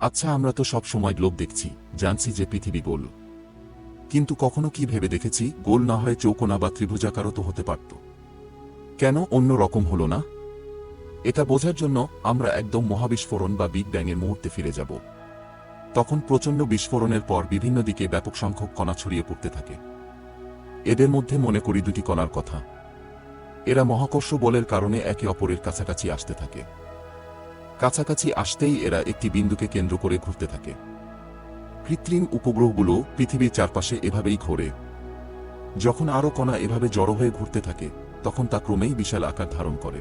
আচ্ছা আমরা তো সব সময় গ্লোব দেখছি, জানছি যে পৃথিবী গোল। কিন্তু কখনো কি ভেবে দেখেছি, গোল না হয় চৌকোনা বা ত্রিভুজাকারও তো হতে পারত। কেন অন্য রকম হলো না? এটা বোঝার জন্য আমরা একদম মহাবিস্ফোরণ বা বিগ ব্যাংয়ের মুহূর্তে ফিরে যাব। তখন প্রচণ্ড বিস্ফোরণের পর বিভিন্ন দিকে ব্যাপক সংখ্যক কণা ছড়িয়ে পড়তে থাকে। এদের মধ্যে মনে করি দুটি কণার কথা। এরা মহাকর্ষ বলের কারণে একে অপরের কাছাকাছি আসতে থাকে। কাছাকাছি আসতেই এরা একটি বিন্দুকে কেন্দ্র করে ঘুরতে থাকে। কৃত্রিম উপগ্রহগুলো পৃথিবীর চারপাশে এভাবেই ঘোরে। যখন আরও কণা এভাবে জড়ো হয়ে ঘুরতে থাকে, তখন তা ক্রমেই বিশাল আকার ধারণ করে।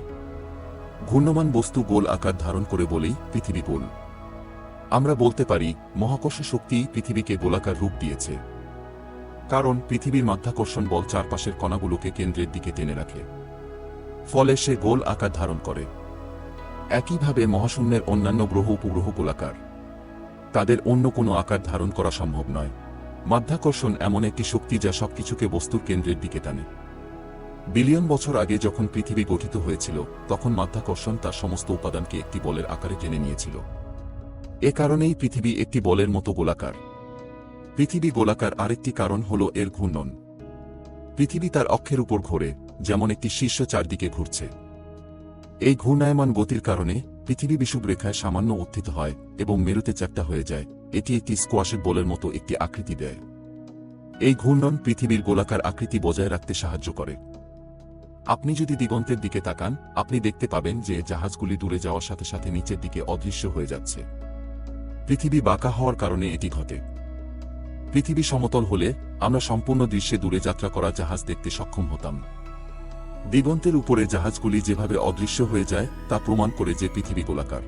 ঘূর্ণমান বস্তু গোল আকার ধারণ করে বলেই পৃথিবী গোল। আমরা বলতে পারি, মহাকর্ষ শক্তি পৃথিবীকে গোলাকার রূপ দিয়েছে। কারণ পৃথিবীর মাধ্যাকর্ষণ বল চারপাশের কণাগুলোকে কেন্দ্রের দিকে টেনে রাখে। ফলে সে গোল আকার ধারণ করে। একইভাবে মহাশূন্যের অন্যান্য গ্রহ উপগ্রহ গোলাকার তাদের অন্য কোনো আকার ধারণ করা সম্ভব নয়। মাধ্যাকর্ষণ এমন একটি শক্তি যা সবকিছুকে বস্তুর কেন্দ্রের দিকে টানে। বিলিয়ন বছর আগে যখন পৃথিবী গঠিত হয়েছিল, তখন মাধ্যাকর্ষণ তার সমস্ত উপাদানকে একটি বলের আকারে টেনে নিয়েছিল। এ কারণেই পৃথিবী একটি বলের মতো গোলাকার। পৃথিবী গোলাকার আরেকটি কারণ হল এর ঘূর্ণন। পৃথিবী তার অক্ষের উপর ঘোরে, যেমন একটি শীর্ষ চারদিকে ঘুরছে। এই ঘূর্ণায়মান গতির কারণে পৃথিবী বিষুবরেখায় সামান্য উত্থিত হয় এবং মেরুতে চ্যাপ্টা হয়ে যায়। এটি একটি স্কোয়াশের বলের মতো একটি আকৃতি দেয়। এই ঘূর্ণন পৃথিবীর গোলাকার আকৃতি বজায় রাখতে সাহায্য করে। আপনি যদি দিগন্তের দিকে তাকান, আপনি দেখতে পাবেন যে জাহাজগুলি দূরে যাওয়ার সাথে সাথে নিচের দিকে অদৃশ্য হয়ে যাচ্ছে। পৃথিবী বাঁকা হওয়ার কারণে এটি ঘটে। পৃথিবী সমতল হলে আমরা সম্পূর্ণ দৃশ্যে দূরে যাত্রা করা জাহাজ দেখতে সক্ষম হতাম। দিগন্তের উপরে জাহাজগুলি যেভাবে অদৃশ্য হয়ে যায়, তা প্রমাণ করে যে পৃথিবী গোলাকার।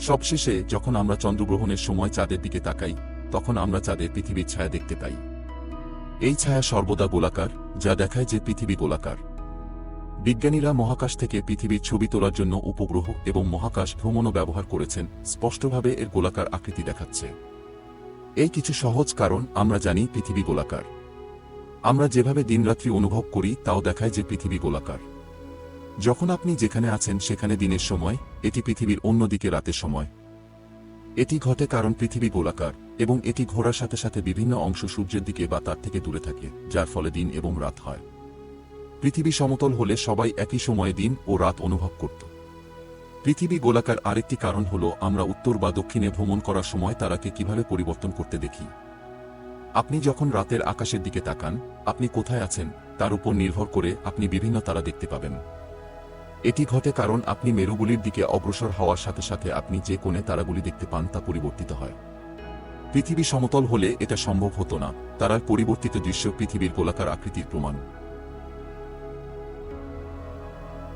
সবশেষে, যখন আমরা চন্দ্রগ্রহণের সময় চাঁদের দিকে তাকাই, তখন আমরা চাঁদে পৃথিবীর ছায়া দেখতে পাই। এই ছায়া সর্বদা গোলাকার, যা দেখায় যে পৃথিবী গোলাকার। বিজ্ঞানীরা মহাকাশ থেকে পৃথিবীর ছবি তোলার জন্য উপগ্রহ এবং মহাকাশ ভ্রমণও ব্যবহার করেছেন, স্পষ্টভাবে এর গোলাকার আকৃতি দেখাচ্ছে। এই কিছু সহজ কারণ আমরা জানি পৃথিবী গোলাকার। আমরা যেভাবে দিনরাত্রি অনুভব করি, তাও দেখায় যে পৃথিবী গোলাকার। যখন আপনি যেখানে আছেন, সেখানে দিনের সময়, এটি পৃথিবীর অন্যদিকে রাতের সময়। এটি ঘটে কারণ পৃথিবী গোলাকার, এবং এটি ঘোরার সাথে সাথে বিভিন্ন অংশ সূর্যের দিকে বা তার থেকে দূরে থাকে, যার ফলে দিন এবং রাত হয়। পৃথিবী সমতল হলে সবাই একই সময়ে দিন ও রাত অনুভব করত। পৃথিবী গোলাকার আরেকটি কারণ হল, আমরা উত্তর বা দক্ষিণে ভ্রমণ করার সময় তারাকে কীভাবে পরিবর্তন করতে দেখি। আপনি যখন রাতের আকাশের দিকে তাকান, আপনি কোথায় আছেন, তার উপর নির্ভর করে আপনি বিভিন্ন তারা দেখতে পাবেন। এটি ঘটে কারণ আপনি মেরুগুলির দিকে অগ্রসর হওয়ার সাথে সাথে আপনি যে কোণে তারাগুলি দেখতে পান তা পরিবর্তিত হয়। পৃথিবী সমতল হলে এটা সম্ভব হতো না, তারার পরিবর্তিত দৃশ্য পৃথিবীর গোলাকার আকৃতির প্রমাণ।